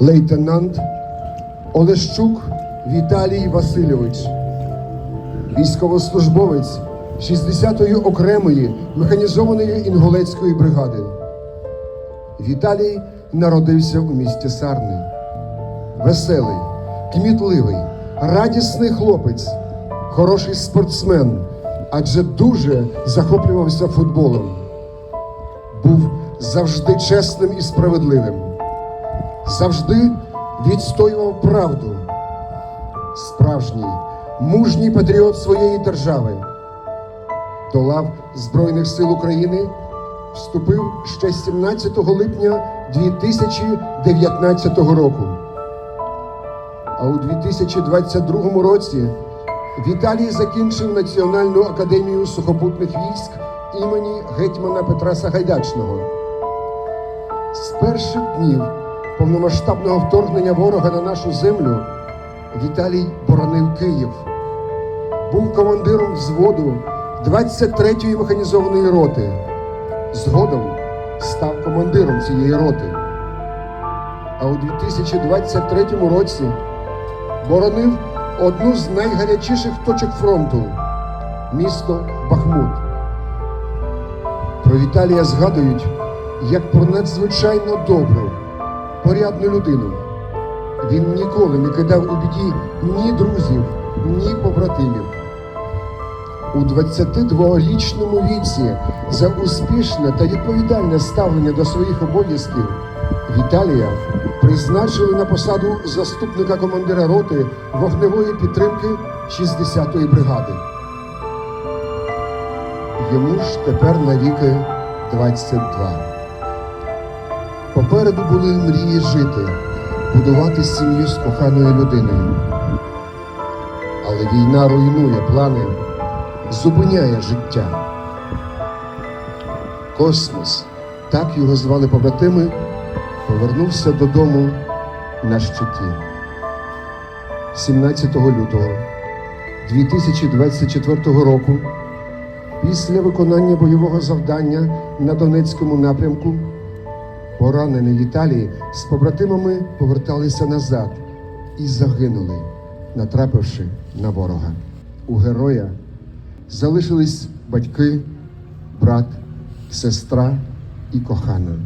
лейтенант Олещук Віталій Васильович, військовослужбовець 60-ї окремої механізованої інгулецької бригади. Віталій народився у місті Сарни. Веселий, кмітливий, радісний хлопець, хороший спортсмен, адже дуже захоплювався футболом. Був завжди чесним і справедливим, завжди відстоював правду. Справжній, мужній патріот своєї держави. До лав Збройних сил України вступив ще 17 липня 2019 року. А у 2022 році Віталій закінчив Національну академію сухопутних військ імені гетьмана Петра Сагайдачного. З перших днів повномасштабного вторгнення ворога на нашу землю Віталій боронив Київ. Був командиром взводу 23-ї механізованої роти. Згодом став командиром цієї роти. А у 2023 році боронив одну з найгарячіших точок фронту місто Бахмут. Про Віталія згадують як про надзвичайно добру, порядну людину. Він ніколи не кидав у біді ні друзів, ні побратимів. У 22-річному віці за успішне та відповідальне ставлення до своїх обов'язків Віталія призначили на посаду заступника командира роти вогневої підтримки 60-ї бригади. Йому ж тепер навіки 22. Попереду були мрії жити, будувати сім'ю з коханою людиною. Але війна руйнує плани, зупиняє життя. Космос, так його звали побратими, повернувся додому на щиті. 17 лютого 2024 року, після виконання бойового завдання на Донецькому напрямку, поранений Італії, з побратимами поверталися назад і загинули, натрапивши на ворога. У героя залишились батьки, брат, сестра і кохана.